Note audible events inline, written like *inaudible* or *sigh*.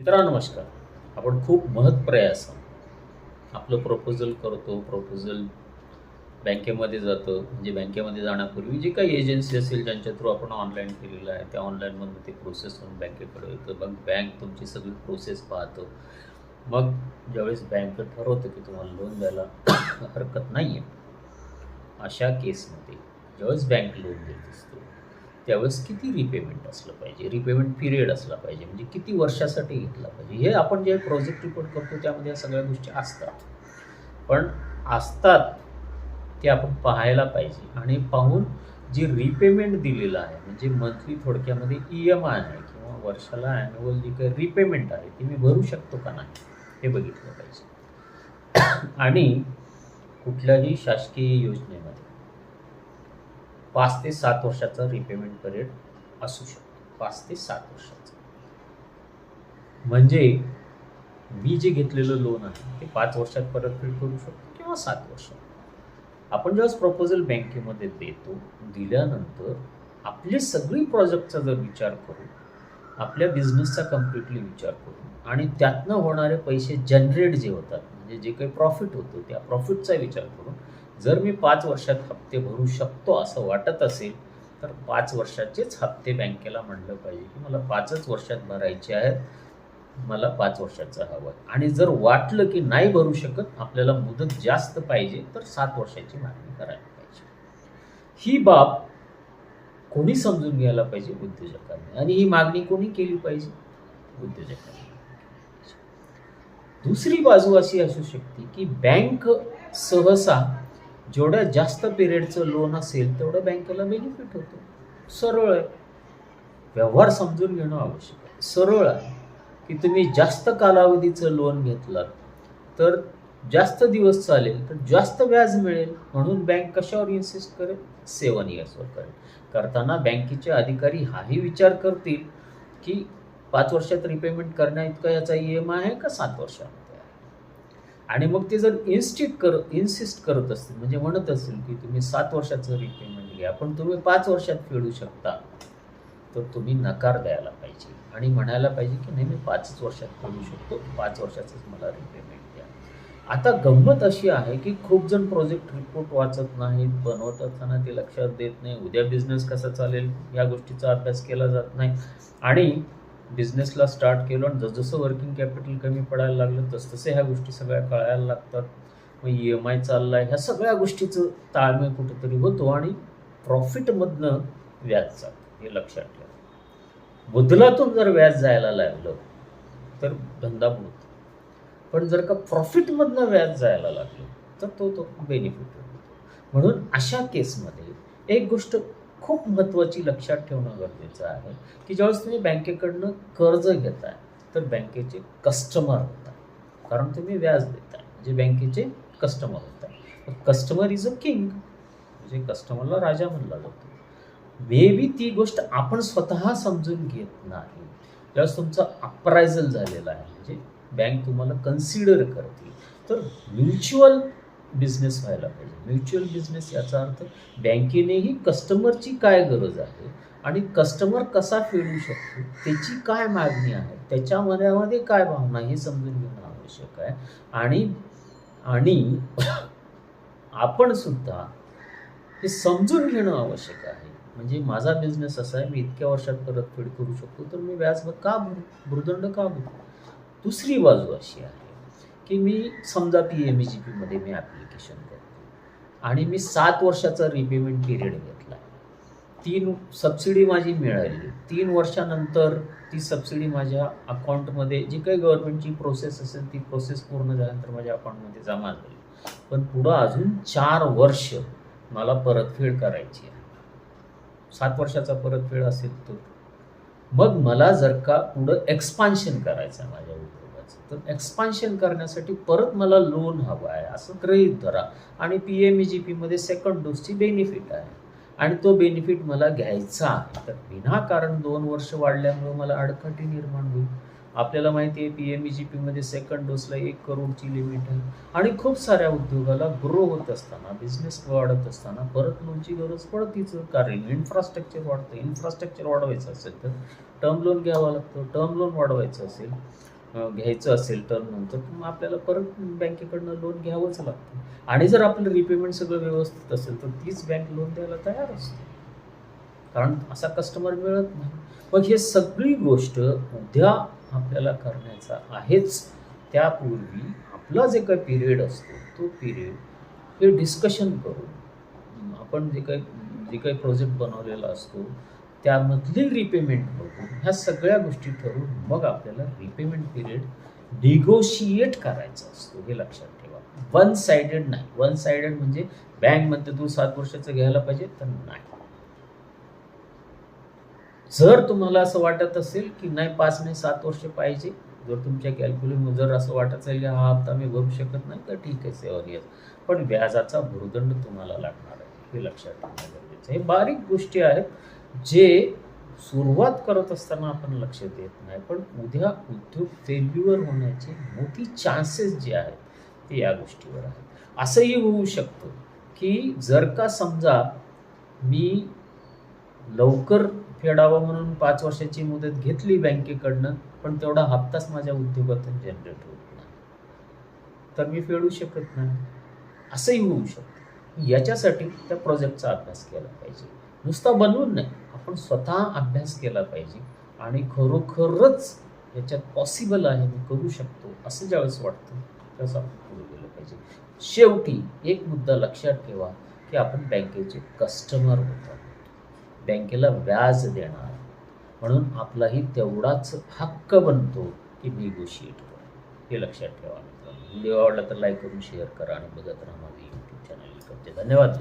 मित्रांनो नमस्कार. आपण खूप महत्प्रयास आपलं प्रपोजल करतो प्रपोजल बँकेमध्ये जातं. म्हणजे बँकेमध्ये जाण्यापूर्वी जी काही एजन्सी असेल ज्यांच्या थ्रू आपण ऑनलाईन केलेलं आहे त्या ऑनलाईनमधून ते प्रोसेस होऊन बँकेकडे येतं. मग बँक तुमची सगळी प्रोसेस पाहतं. मग ज्यावेळेस बँक ठरवतं की तुम्हाला लोन द्यायला *coughs* हरकत नाही आहे अशा केसमध्ये ज्यावेळेस बँक लोन देत असतो त्यावेळेस किती रिपेमेंट असलं पाहिजे? रिपेमेंट पिरियड असला पाहिजे. म्हणजे किती वर्षासाठी घेतला पाहिजे? हे आपण जे प्रोजेक्ट रिपोर्ट करतो त्यामध्ये या सगळ्या गोष्टी असतात. पण असतात ते आपण पाहायला पाहिजे. आणि पाहून जी रिपेमेंट दिलेलं आहे म्हणजे मंथली थोडक्यामध्ये ई एम आय आहे किंवा वर्षाला ॲन्युअल जी काही रिपेमेंट आहे ती मी भरू शकतो का नाही हे बघितलं पाहिजे. *coughs* आणि कुठल्याही शासकीय योजनेमध्ये पाच ते सात वर्षाचा रिपेमेंट पिरियड असू शकतो. पाच ते सात वर्षाचा. म्हणजे मी जे घेतलेलं लोन आहे ते पाच वर्षात परतफेड करू शकतो किंवा सात वर्षात. आपण जेव्हा प्रपोजल बँकेमध्ये देतो दिल्यानंतर आपले सगळी प्रोजेक्टचा जर विचार करू आपल्या बिझनेसचा कम्प्लिटली विचार करू आणि त्यातनं होणारे पैसे जनरेट जे होतात म्हणजे जे काही प्रॉफिट होतं त्या प्रॉफिटचा विचार करून जर मी पाच वर्षात हप्ते भरू शकतो असं वाटत असेल तर पाच वर्षाचेच हप्ते बँकेला म्हणलं पाहिजे की मला पाचच वर्षात भरायचे आहेत मला पाच वर्षाचं हवं. आहे आणि जर वाटलं की नाही भरू शकत आपल्याला मुदत जास्त पाहिजे तर सात वर्षाची मागणी करायला पाहिजे. ही बाब कोणी समजून घ्यायला पाहिजे? उद्योजकांनी. आणि ही मागणी कोणी केली पाहिजे? उद्योजकांनी. दुसरी बाजू अशी असू शकते की बँक सहसा जेवढ्या जास्त पिरियडचं लोन असेल तेवढं बँकेला बेनिफिट होतो. सरळ आहे. व्यवहार समजून घेणं आवश्यक आहे. सरळ आहे की तुम्ही जास्त कालावधीचं लोन घेतलं तर जास्त दिवस चालेल तर जास्त व्याज मिळेल म्हणून बँक कशावर इन्सिस्ट करेल? सेवन इयर्सवर करेल. करताना बँकेचे अधिकारी हाही विचार करतील की पाच वर्षात रिपेमेंट करण्या इतका याचा ई एम आय आहे का सात वर्षात? आणि मग ते जर इन्स्टिट कर इन्सिस्ट करत असतील म्हणजे म्हणत असतील की तुम्ही सात वर्षाचं रिपेमेंट घ्या पण तुम्ही पाच वर्षात फेडू शकता तर तुम्ही नकार द्यायला पाहिजे. आणि म्हणायला पाहिजे की नाही मी पाचच वर्षात फेडू शकतो पाच वर्षाचंच मला रिपेमेंट द्या आता गंमत अशी आहे की खूप जण प्रोजेक्ट रिपोर्ट वाचत नाहीत बनवत असताना ते लक्षात देत नाही उद्या बिझनेस कसा चालेल या गोष्टीचा अभ्यास केला जात नाही. आणि बिझनेसला स्टार्ट केलं आणि जसजसं वर्किंग कॅपिटल कमी पडायला लागलं तसतसे ह्या गोष्टी सगळ्या कळायला लागतात. मग ई एम आय चालला आहे ह्या सगळ्या गोष्टीचं ताळमेळ कुठेतरी होतो आणि प्रॉफिटमधनं व्याज जातं हे लक्षात ठेवा. बदलातून जर व्याज जायला लागलं तर धंदा बुडतो. पण जर का प्रॉफिटमधनं व्याज जायला लागलं तर तो तो बेनिफिट होतो. म्हणून अशा केसमध्ये एक गोष्ट खूप महत्त्वाची लक्षात ठेवणं गरजेचं आहे की ज्यावेळेस तुम्ही बँकेकडनं कर्ज घेताय तर बँकेचे कस्टमर होता कारण तुम्ही व्याज देताय म्हणजे बँकेचे कस्टमर होता कस्टमर इज अ किंग म्हणजे कस्टमरला राजा म्हणला जातो. मे बी ती गोष्ट आपण स्वतः समजून घेत नाही. ज्यावेळेस तुमचं अप्रायझल झालेलं आहे म्हणजे बँक तुम्हाला कन्सिडर करते तर म्युच्युअल बिझनेस व्हायला पाहिजे. म्युच्युअल बिझनेस याचा अर्थ बँकेनेही कस्टमरची काय गरज आहे आणि कस्टमर कसा फेडू शकतो त्याची काय मागणी आहे त्याच्या मनामध्ये काय भावना हे समजून घेणं आवश्यक आहे. आणि आणि *coughs* आपण सुद्धा हे समजून घेणं आवश्यक आहे. म्हणजे माझा बिझनेस असा आहे मी इतक्या वर्षात परतफेड करू शकतो तर मी व्याज का भरू भूर्दंड का भरू? दुसरी बाजू अशी आहे की मी समजा पी एम ई जी पीमध्ये मी ॲप्लिकेशन करतो आणि मी सात वर्षाचा रिपेमेंट पिरियड घेतला. तीन सबसिडी माझी मिळाली. तीन वर्षानंतर ती सबसिडी माझ्या अकाउंटमध्ये जी काही गव्हर्नमेंटची प्रोसेस असेल ती प्रोसेस पूर्ण झाल्यानंतर माझ्या अकाउंटमध्ये जमा झाली. पण पुढं अजून चार वर्ष मला परतफेड करायची आहे. सात वर्षाचा परतफेड असेल तर मग मला जर का पुढं एक्सपान्शन करायचं आहे माझ्या तर एक्सपान्शन करण्यासाठी परत मला लोन हवं आहे असं गृहीत धरा. आणि पी एम ई जी पीमध्ये सेकंड डोसची बेनिफिट आहे. आणि तो बेनिफिट मला घ्यायचा आहे. तर विनाकारण दोन वर्ष वाढल्यामुळे मला अडखटी निर्माण होईल. आपल्याला माहिती आहे पी एम ई जी पीमध्ये सेकंड डोसला एक करोडची लिमिट आहे. आणि खूप साऱ्या उद्योगाला ग्रो होत असताना बिझनेस वाढत असताना परत लोनची गरज पडतीच. कारण इन्फ्रास्ट्रक्चर वाढतं. इन्फ्रास्ट्रक्चर वाढवायचं असेल तर टर्म लोन घ्यावं लागतं. टर्म लोन वाढवायचं असेल घ्यायचं असेल तर नंतर मग आपल्याला परत बँकेकडनं लोन घ्यावंच लागतं. आणि जर आपलं रिपेमेंट सगळं व्यवस्थित असेल तर तीच बँक लोन द्यायला तयार असते. कारण असा कस्टमर मिळत नाही. मग हे सगळी गोष्ट उद्या आपल्याला करण्याचा आहेच. त्यापूर्वी आपला जे काही पिरियड असतो तो पिरियड हे डिस्कशन करून आपण जे काही जे काही प्रोजेक्ट बनवलेला असतो त्यामधली रिपेमेंट बघून ह्या सगळ्या गोष्टी ठरवून मग आपल्याला रिपेमेंट पिरियड निगोशिएट करायचा असतो हे लक्षात ठेवा. वन साइडेड नाही. वन साइडेड म्हणजे बँक म्हणते तू सात वर्षाचं घ्यायला पाहिजे तर नाही. जर तुम्हाला असं वाटत असेल की नाही पाच नाही सात वर्ष पाहिजे जर तुमच्या कॅल्क्युलेशन जर असं वाटत असेल की हा हप्ता मी भरू शकत नाही तर ठीक आहे सेवन इयर्स पण व्याजाचा भूर्दंड तुम्हाला लागणार आहे हे लक्षात ठेवणं गरजेचं हे बारीक गोष्टी आहेत. जे सुरुवात करत असताना आपण लक्ष देत नाही पण उद्या उद्योग फेल्युअर होण्याचे मोठी चान्सेस जे आहेत ते या गोष्टीवर आहेत. असंही होऊ शकतं की जर का समजा मी लवकर फेडावं म्हणून पाच वर्षाची मुदत घेतली बँकेकडनं पण तेवढा हप्ताच माझ्या उद्योगातून जनरेट होत नाही तर मी फेडू शकत नाही. असंही होऊ शकतं. याच्यासाठी त्या प्रोजेक्टचा अभ्यास केला पाहिजे. नुसता बनवून नाही. आपण स्वतः अभ्यास केला पाहिजे. आणि खरोखरच याच्यात पॉसिबल आहे मी करू शकतो असं ज्यावेळेस वाटतं त्यावेळेस आपण पुढे गेलं पाहिजे. शेवटी एक मुद्दा लक्षात ठेवा की आपण बँकेचे कस्टमर होतो. बँकेला व्याज देणार. म्हणून आपलाही तेवढाच हक्क बनतो की निगोशिएट करा. हे लक्षात ठेवा मित्रांनो. व्हिडिओ आवडला तर लाईक करून शेअर करा आणि बघत राहा माझे यूट्यूब चॅनल धन्यवाद